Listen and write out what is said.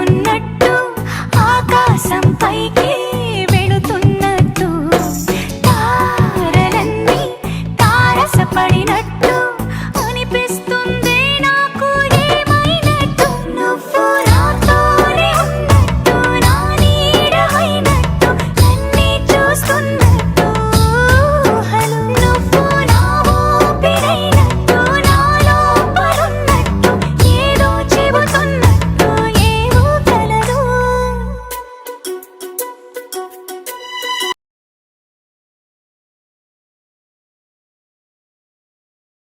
ఉన్నట్టు ఆకాశం పైకి